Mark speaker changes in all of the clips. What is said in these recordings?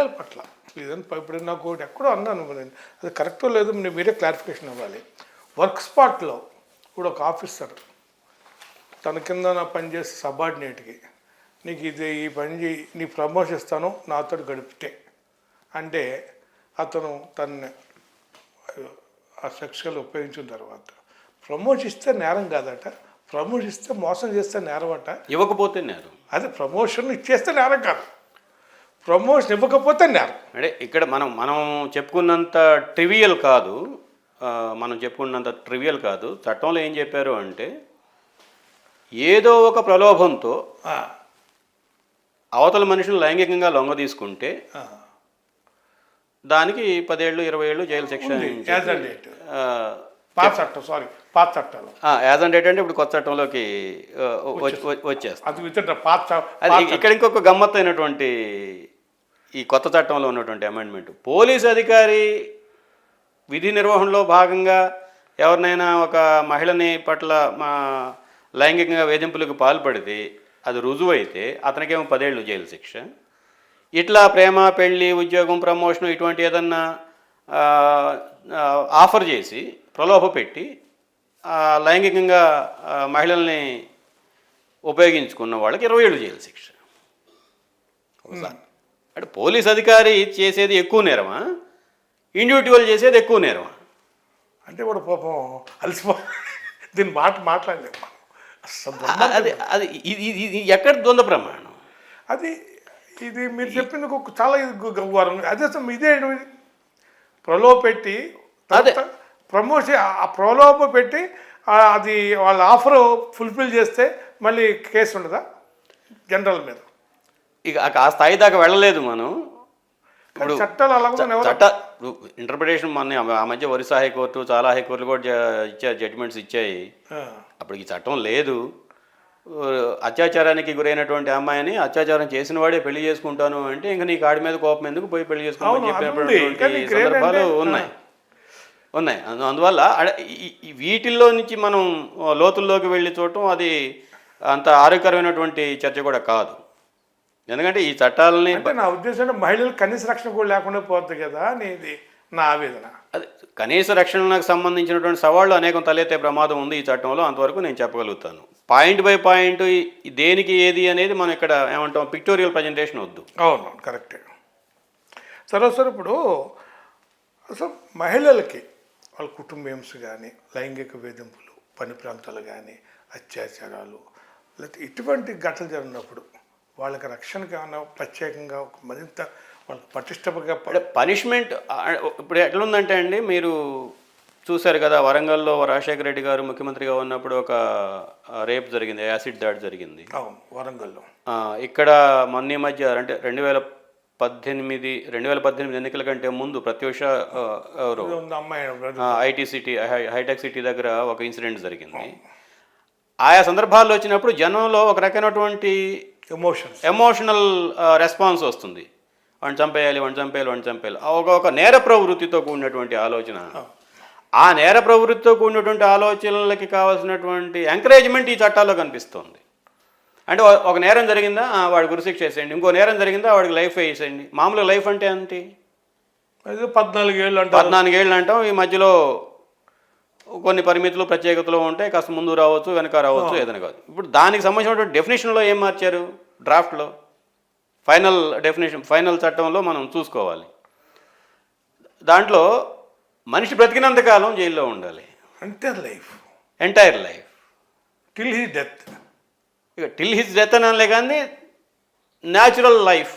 Speaker 1: మహిళల పట్ల. ఇదంతా ఇప్పుడు నాకు ఒకటి ఎక్కడో అన్నాను మరి అది కరెక్టో లేదో మీరు మీరే క్లారిఫికేషన్ ఇవ్వాలి. వర్క్ స్పాట్లో ఇప్పుడు ఒక ఆఫీసర్ తన కింద నా పనిచేసే సబార్డినేట్కి నీకు ఇది ఈ పని చేయి నీ ప్రమోషన్ ఇస్తాను నాతో గడిపితే. అంటే అతను తన ఆ సెక్షువల్ ఉపయోగించిన తర్వాత ప్రమోషన్ ఇస్తే నేరం కాదట ప్రమోషన్ ఇస్తే మోసం చేస్తే నేరం అట
Speaker 2: ఇవ్వకపోతే నేరం.
Speaker 1: అదే ప్రమోషన్ ఇచ్చేస్తే నేరం కాదు. ప్రమోషన్ ఇవ్వకపోతే నేరం
Speaker 2: అంటే ఇక్కడ మనం మనం చెప్పుకున్నంత ట్రివియల్ కాదు. మనం చెప్పుకున్నంత ట్రివియల్ కాదు. చట్టంలో ఏం చెప్పారు అంటే ఏదో ఒక ప్రలోభంతో అవతల మనుషులు లైంగికంగా లొంగ తీసుకుంటే. దానికి పదేళ్ళు ఇరవై ఏళ్ళు జైలు శిక్ష
Speaker 1: పాత చట్టం సారీ పాత చట్టాలు.
Speaker 2: ఆ, యాజ్ అండ్ డేట్ అంటే ఇప్పుడు కొత్త చట్టంలోకి ఆ, వచ్చి- వచ్చి- వచ్చేస్తుంది.
Speaker 1: అది పాత
Speaker 2: ఇక్కడ ఇంకొక గమ్మత్తు అయినటువంటి ఈ కొత్త చట్టంలో ఉన్నటువంటి అమెండ్మెంట్ పోలీస్ అధికారి విధి నిర్వహణలో భాగంగా ఎవరినైనా ఒక మహిళని పట్ల మా లైంగికంగా వేధింపులకు పాల్పడితే అది రుజువైతే అతనికేమో పదేళ్ళు జైలు శిక్ష. ఇట్లా ప్రేమ పెళ్ళి ఉద్యోగం ప్రమోషన్ ఇటువంటి ఏదన్నా ఆఫర్ చేసి ప్రలోభ పెట్టి లైంగికంగా మహిళల్ని ఉపయోగించుకున్న వాళ్ళకి ఇరవై ఏళ్ళు జైలు శిక్ష. అంటే పోలీస్ అధికారి చేసేది ఎక్కువ నేరమా? ఇండివిజువల్ చేసేది ఎక్కువ నేరమా?
Speaker 1: అంటే కూడా పాపం అలసిపో దీని మాట మాట్లాడలేము దుర్మార్గం.
Speaker 2: అది అది ఇది ఎక్కడ ద్వంద్వ ప్రమాణం?
Speaker 1: అది ఇది మీరు చెప్పింది ఒక చాలా గౌరవం. అదే ఇదే. ప్రలోభ పెట్టి
Speaker 2: అదే.
Speaker 1: ప్రమోషన్ ఆ ప్రలోభ పెట్టి అది వాళ్ళ ఆఫర్ ఫుల్ఫిల్ చేస్తే మళ్ళీ కేసు ఉండదా? జనరల్ మీద.
Speaker 2: ఇక ఆ- స్థాయి దాకా వెళ్ళలేదు మనం.
Speaker 1: ఎవరు
Speaker 2: చట్ట ఇంటర్ప్రిటేషన్ మన ఆ మధ్య ఒరిస్సా హైకోర్టు చాలా హైకోర్టులు కూడా ఇచ్చా జడ్జిమెంట్స్ ఇచ్చాయి. అప్పుడు ఈ చట్టం లేదు. అత్యాచారానికి గురైనటువంటి అమ్మాయిని అత్యాచారం చేసిన వాడే పెళ్ళి చేసుకుంటాను అంటే ఇంకా నీ కాడి మీద కోపం ఎందుకు పోయి
Speaker 1: పెళ్ళి ఉంది.
Speaker 2: చెప్పినటువంటి సందర్భాలు ఉన్నాయి. ఉన్నాయి. అందు- అందువల్ల వీటిల్లో నుంచి మనం లోతుల్లోకి వెళ్ళి చూడటం అది అంత ఆరోగ్యకరమైనటువంటి చర్చ కూడా కాదు. ఎందుకంటే ఈ చట్టాలని
Speaker 1: అంటే నా ఉద్దేశం మహిళలు కనీస రక్షణ కూడా లేకుండా పోతుంది కదా అనేది నా ఆవేదన.
Speaker 2: అది కనీస రక్షణకు సంబంధించినటువంటి సవాళ్ళు అనేకం తలెత్తే ప్రమాదం ఉంది ఈ చట్టంలో అంతవరకు నేను చెప్పగలుగుతాను. పాయింట్ బై పాయింట్ దేనికి ఏది అనేది మనం ఇక్కడ ఏమంటాం పిక్టోరియల్ ప్రజెంటేషన్ వద్దు.
Speaker 1: అవును కరెక్టే. సరే సార్ ఇప్పుడు అసలు మహిళలకి వాళ్ళ కుటుంబ హింస కానీ లైంగిక వేధింపులు పని ప్రాంతాలు కానీ అత్యాచారాలు లేకపోతే ఇటువంటి ఘటనలు జరిగినప్పుడు వాళ్ళకి రక్షణకి ఏమైనా ప్రత్యేకంగా ఒక మరింత వాళ్ళకి పటిష్టంగా
Speaker 2: పనిష్మెంట్ ఇప్పుడు ఎట్లుందంటే అండి మీరు చూశారు కదా వరంగల్లో రాజశేఖర రెడ్డి గారు ముఖ్యమంత్రిగా ఉన్నప్పుడు ఒక రేప్ జరిగింది యాసిడ్ దాడి జరిగింది.
Speaker 1: వరంగల్లో.
Speaker 2: ఇక్కడ మొన్న మధ్య అంటే రెండు వేల పద్దెనిమిది రెండు వేల పద్దెనిమిది ఎన్నికల కంటే ముందు ప్రత్యూష ఎవరు? ఐటీ సిటీ హైటెక్ సిటీ దగ్గర ఒక ఇన్సిడెంట్ జరిగింది. ఆయా సందర్భాల్లో వచ్చినప్పుడు జనంలో ఒక రకమైనటువంటి
Speaker 1: ఎమోషన్స్
Speaker 2: ఎమోషనల్ రెస్పాన్స్ వస్తుంది. వాడిని చంపేయాలి వాడిని చంపేయాలి వాడిని చంపేయాలి. ఆ ఒక ఒక నేర ప్రవృత్తితో కూడినటువంటి ఆలోచన. ఆ. నేర ప్రవృత్తితో కూడినటువంటి ఆలోచనలకి కావాల్సినటువంటి ఎంకరేజ్మెంట్ ఈ చట్టాల్లో కనిపిస్తుంది. అంటే ఒక- నేరం జరిగిందా? వాడి గురిశిక్ష వేసేయండి. ఇంకో నేరం జరిగిందా? వాడికి లైఫ్ వేసేయండి. మామూలుగా లైఫ్ అంటే ఏంటి?
Speaker 1: అది పద్నాలుగు ఏళ్ళు అంటారు.
Speaker 2: పద్నాలుగేళ్ళు అంటాం. ఈ మధ్యలో కొన్ని పరిమితులు ప్రత్యేకతలు ఉంటాయి కాస్త ముందు రావచ్చు వెనక రావచ్చు ఏదైనా కాదు ఇప్పుడు దానికి సంబంధించినటువంటి డెఫినేషన్లో ఏం మార్చారు? డ్రాఫ్ట్లో? ఫైనల్ డెఫినేషన్ ఫైనల్ చట్టంలో మనం చూసుకోవాలి. దాంట్లో మనిషి బ్రతికినంత కాలం జైల్లో ఉండాలి.
Speaker 1: అంతే life
Speaker 2: entire life
Speaker 1: till he death
Speaker 2: ఇక టిల్ హిస్ డెత్ అనలే కానీ న్యాచురల్ లైఫ్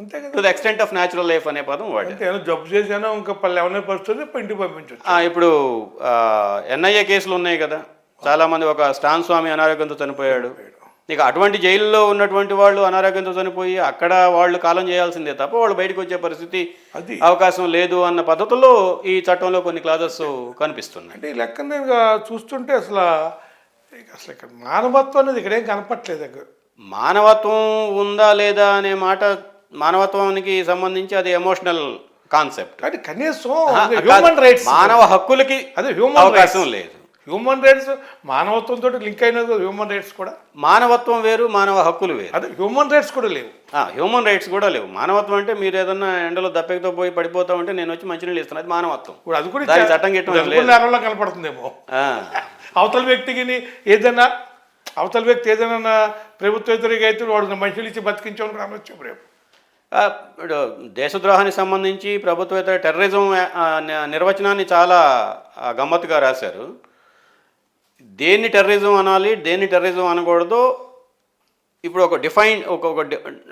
Speaker 1: అంతే కదా.
Speaker 2: To the extent of natural life అనే పదం
Speaker 1: ఏదో జబ్బు చేసానో ఇంకా పల్లె ఎవరైనా పరిస్థితి ఇంటికి పంపించవచ్చు
Speaker 2: ఆ, ఇప్పుడు ఎన్ఐఏ కేసులు ఉన్నాయి కదా. చాలామంది ఒక స్టాన్ స్వామి అనారోగ్యంతో చనిపోయాడు. ఇక అటువంటి జైల్లో ఉన్నటువంటి వాళ్ళు అనారోగ్యంతో చనిపోయి అక్కడ వాళ్ళు కాలం చేయాల్సిందే తప్ప వాళ్ళు బయటకు వచ్చే పరిస్థితి
Speaker 1: అది.
Speaker 2: అవకాశం లేదు అన్న పద్ధతుల్లో ఈ చట్టంలో కొన్ని క్లాజెస్ కనిపిస్తున్నాయి.
Speaker 1: అంటే ఈ లెక్క నేను చూస్తుంటే అసలు అసలు ఇక్కడ మానవత్వం అనేది ఇక్కడేం కనపట్లేదు.
Speaker 2: మానవత్వం ఉందా లేదా అనే మాట మానవత్వానికి సంబంధించి అది ఎమోషనల్ కాన్సెప్ట్
Speaker 1: కానీ కనీసం హ్యూమన్ రైట్స్
Speaker 2: మానవ హక్కులకి
Speaker 1: అదే హ్యూమన్
Speaker 2: అవకాశం లేదు.
Speaker 1: హ్యూమన్ రైట్స్ మానవత్వంతో లింక్ అయినది హ్యూమన్ రైట్స్ కూడా.
Speaker 2: మానవత్వం వేరు మానవ హక్కులు వేరు.
Speaker 1: అదే హ్యూమన్ రైట్స్ కూడా లేవు.
Speaker 2: హ్యూమన్ రైట్స్ కూడా లేవు. మానవత్వం అంటే మీరు ఏదన్నా ఎండలో దప్పెకతో పోయి పడిపోతా ఉంటే నేను వచ్చి మంచినీళ్ళు ఇస్తాను అది మానవత్వం.
Speaker 1: ఇప్పుడు అది కూడా
Speaker 2: చట్టం గిట్టం ఏం లేదు.
Speaker 1: నేరంలో కనపడుతుందేమో. అవతల వ్యక్తికి ఏదైనా అవతల వ్యక్తి ఏదైనా ప్రభుత్వ వ్యతిరేక అయితే వాడు మనుషులు ఇచ్చి బతికించామని కూడా అనొచ్చు రేపు.
Speaker 2: దేశద్రోహానికి సంబంధించి ప్రభుత్వేతర టెర్రరిజం నిర్వచనాన్ని చాలా గమ్మత్తుగా రాశారు. దేన్ని టెర్రరిజం అనాలి దేన్ని టెర్రరిజం అనకూడదు ఇప్పుడు ఒక డిఫైన్ ఒక ఒక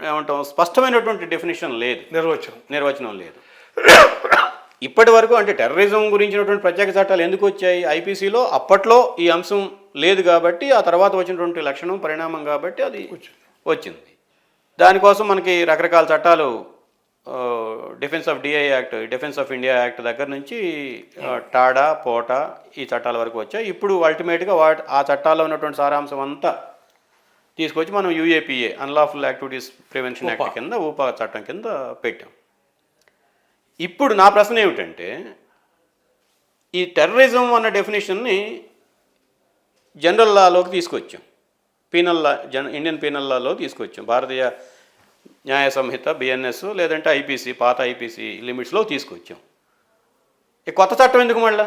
Speaker 2: ఏమంటాం స్పష్టమైనటువంటి డెఫినేషన్ లేదు.
Speaker 1: నిర్వచనం.
Speaker 2: నిర్వచనం లేదు. ఇప్పటి వరకు అంటే టెర్రరిజం గురించినటువంటి ప్రత్యేక చట్టాలు ఎందుకు వచ్చాయి? ఐపీసీలో అప్పట్లో ఈ అంశం లేదు కాబట్టి ఆ తర్వాత వచ్చినటువంటి లక్షణం పరిణామం కాబట్టి అది వచ్చింది. దానికోసం మనకి రకరకాల చట్టాలు defence of DI act defence of India act దగ్గర నుంచి టాడా పోటా ఈ చట్టాల వరకు వచ్చాయి. ఇప్పుడు అల్టిమేట్గా వాటి ఆ చట్టాల్లో ఉన్నటువంటి సారాంశం అంతా తీసుకొచ్చి మనం UAPA unlawful activities prevention act కింద ఊపా చట్టం కింద పెట్టాం. ఇప్పుడు నా ప్రశ్న ఏమిటంటే ఈ టెర్రరిజం అన్న డెఫినేషన్ని జనరల్ లాలోకి తీసుకొచ్చాం. పీనల్ జన ఇండియన్ పీనల్ లాలో తీసుకొచ్చాం. భారతీయ న్యాయ సంహిత బిఎన్ఎస్ లేదంటే ఐపీసీ పాత ఐపీసీ లిమిట్స్లో తీసుకొచ్చాం. ఈ కొత్త చట్టం ఎందుకు మళ్ళా?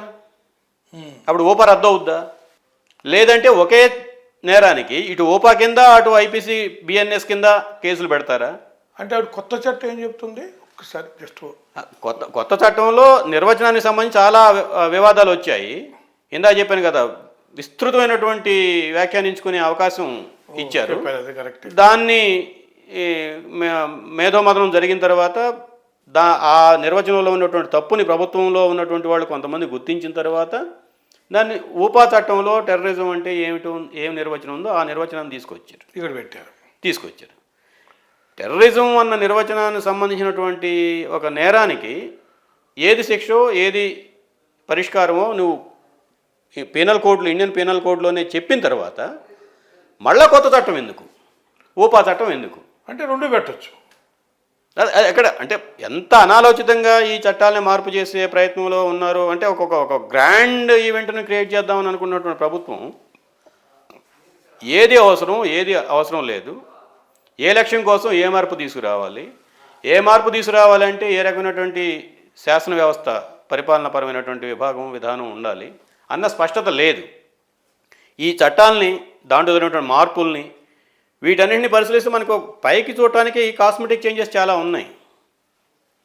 Speaker 2: అప్పుడు ఓపా రద్దు అవుద్దా? లేదంటే ఒకే నేరానికి ఇటు ఓపా కింద అటు ఐపీసీ బిఎన్ఎస్ కింద కేసులు పెడతారా?
Speaker 1: అంటే ఆవిడ కొత్త చట్టం ఏం చెప్తుంది? ఒక్కసారి జస్ట్
Speaker 2: కొత్త కొత్త చట్టంలో నిర్వచనానికి సంబంధించి చాలా వివాదాలు వచ్చాయి. ఇందా చెప్పాను కదా విస్తృతమైనటువంటి వ్యాఖ్యానించుకునే అవకాశం ఇచ్చారు. దాన్ని ఈ, మే- మేధోమథనం జరిగిన తర్వాత దా ఆ నిర్వచనంలో ఉన్నటువంటి తప్పుని ప్రభుత్వంలో ఉన్నటువంటి వాళ్ళు కొంతమంది గుర్తించిన తర్వాత దాన్ని ఊపా చట్టంలో టెర్రరిజం అంటే ఏమిటో ఏం నిర్వచనం ఉందో ఆ నిర్వచనాన్ని తీసుకొచ్చారు.
Speaker 1: ఇక్కడ పెట్టారు.
Speaker 2: తీసుకొచ్చారు. టెర్రరిజం అన్న నిర్వచనానికి సంబంధించినటువంటి ఒక నేరానికి ఏది శిక్షో ఏది పరిష్కారమో నువ్వు ఈ పీనల్ కోడ్లో ఇండియన్ పీనల్ కోడ్లోనే చెప్పిన తర్వాత మళ్ళా కొత్త చట్టం ఎందుకు? ఊపా చట్టం ఎందుకు?
Speaker 1: అంటే రెండు పెట్టొచ్చు.
Speaker 2: ఎక్కడ? అంటే ఎంత అనాలోచితంగా ఈ చట్టాలని మార్పు చేసే ప్రయత్నంలో ఉన్నారు అంటే ఒక్కొక్క ఒక గ్రాండ్ ఈవెంట్ని క్రియేట్ చేద్దామని అనుకున్నటువంటి ప్రభుత్వం ఏది అవసరం ఏది అవసరం లేదు. ఏ లక్ష్యం కోసం ఏ మార్పు తీసుకురావాలి? ఏ మార్పు తీసుకురావాలంటే ఏ రకమైనటువంటి శాసన వ్యవస్థ పరిపాలనాపరమైనటువంటి విభాగం విధానం ఉండాలి. అన్న స్పష్టత లేదు. ఈ చట్టాలని దాంట్లో జరిగినటువంటి మార్పుల్ని వీటన్నింటిని పరిశీలిస్తే మనకు పైకి చూడటానికి ఈ కాస్మెటిక్ చేంజెస్ చాలా ఉన్నాయి.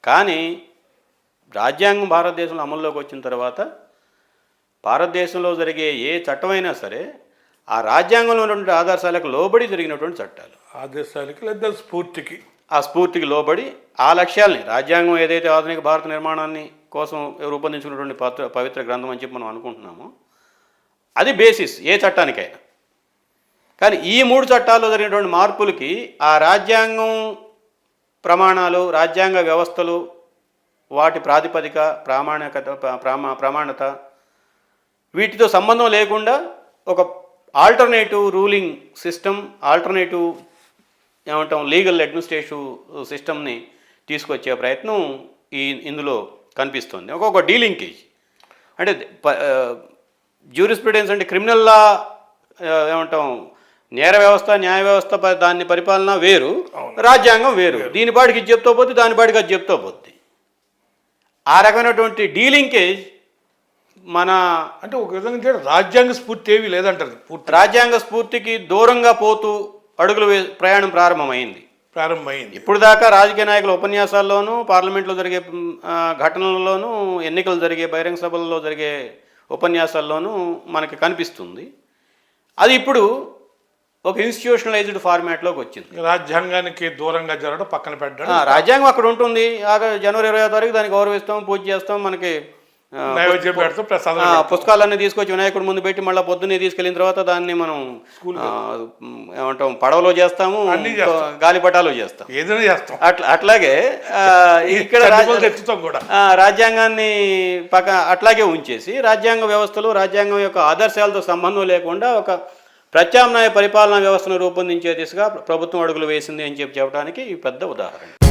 Speaker 2: కానీ రాజ్యాంగం భారతదేశంలో అమల్లోకి వచ్చిన తర్వాత భారతదేశంలో జరిగే ఏ చట్టమైనా సరే ఆ రాజ్యాంగంలో ఉన్నటువంటి ఆదర్శాలకు లోబడి జరిగినటువంటి చట్టాలు.
Speaker 1: ఆదేశాలకి లేదా స్ఫూర్తికి?
Speaker 2: ఆ స్ఫూర్తికి లోబడి ఆ లక్ష్యాల్ని రాజ్యాంగం ఏదైతే ఆధునిక భారత నిర్మాణాన్ని కోసం రూపొందించుకున్నటువంటి పాత్ర పవిత్ర గ్రంథం అని చెప్పి మనం అనుకుంటున్నాము. అది బేసిస్ ఏ చట్టానికైనా. కానీ ఈ మూడు చట్టాల్లో జరిగినటువంటి మార్పులకి ఆ రాజ్యాంగం ప్రమాణాలు రాజ్యాంగ వ్యవస్థలు వాటి ప్రాతిపదిక ప్రామాణికత ప్రామా ప్రమాణత వీటితో సంబంధం లేకుండా ఒక ఆల్టర్నేటివ్ రూలింగ్ సిస్టమ్ ఆల్టర్నేటివ్ ఏమంటాం లీగల్ అడ్మినిస్ట్రేటివ్ సిస్టమ్ని తీసుకొచ్చే ప్రయత్నం ఈ ఇందులో కనిపిస్తుంది. ఒక్కొక్క డీలింకేజ్ అంటే జ్యూరిస్ప్రుడెన్స్ అంటే క్రిమినల్ లా ఏమంటాం నేర వ్యవస్థ న్యాయ వ్యవస్థ దాన్ని పరిపాలన వేరు రాజ్యాంగం వేరు. దీని పాటికి ఇది చెప్తా పోతే దాని పాటికి అది చెప్తా పోద్ది. ఆ రకమైనటువంటి డీలింకేజ్ మన
Speaker 1: అంటే ఒక విధంగా రాజ్యాంగ స్ఫూర్తి ఏవి లేదంటారు.
Speaker 2: రాజ్యాంగ స్ఫూర్తికి దూరంగా పోతూ అడుగులు వే ప్రయాణం ప్రారంభమైంది.
Speaker 1: ప్రారంభమైంది.
Speaker 2: ఇప్పుడు దాకా రాజకీయ నాయకుల ఉపన్యాసాల్లోనూ పార్లమెంట్లో జరిగే ఘటనలలోనూ ఎన్నికలు జరిగే బహిరంగ సభల్లో జరిగే ఉపన్యాసాల్లోనూ మనకి కనిపిస్తుంది. అది ఇప్పుడు ఒక ఇన్స్టిట్యూషనలైజ్డ్ ఫార్మాట్లోకి వచ్చింది.
Speaker 1: రాజ్యాంగానికి దూరంగా జరగడం పక్కన పెట్టడం
Speaker 2: రాజ్యాంగం అక్కడ ఉంటుంది. ఆగ జనవరి ఇరవై తారీఖు దాన్ని గౌరవిస్తాం పూజ చేస్తాం మనకి పుస్తకాలన్నీ తీసుకొచ్చి వినాయకుడి ముందు పెట్టి మళ్ళీ పొద్దున్నే తీసుకెళ్ళిన తర్వాత దాన్ని మనం ఏమంటాం పడవలో చేస్తాము. గాలిపటాలు చేస్తాం.
Speaker 1: ఏదైనా చేస్తాం.
Speaker 2: అట్లా అట్లాగే ఇక్కడ
Speaker 1: కూడా.
Speaker 2: రాజ్యాంగాన్ని పక్క అట్లాగే ఉంచేసి రాజ్యాంగ వ్యవస్థలు రాజ్యాంగం యొక్క ఆదర్శాలతో సంబంధం లేకుండా ఒక ప్రత్యామ్నాయ పరిపాలనా వ్యవస్థను రూపొందించే దిశగా ప్రభుత్వం అడుగులు వేసింది అని చెప్పి చెప్పడానికి ఈ పెద్ద ఉదాహరణ.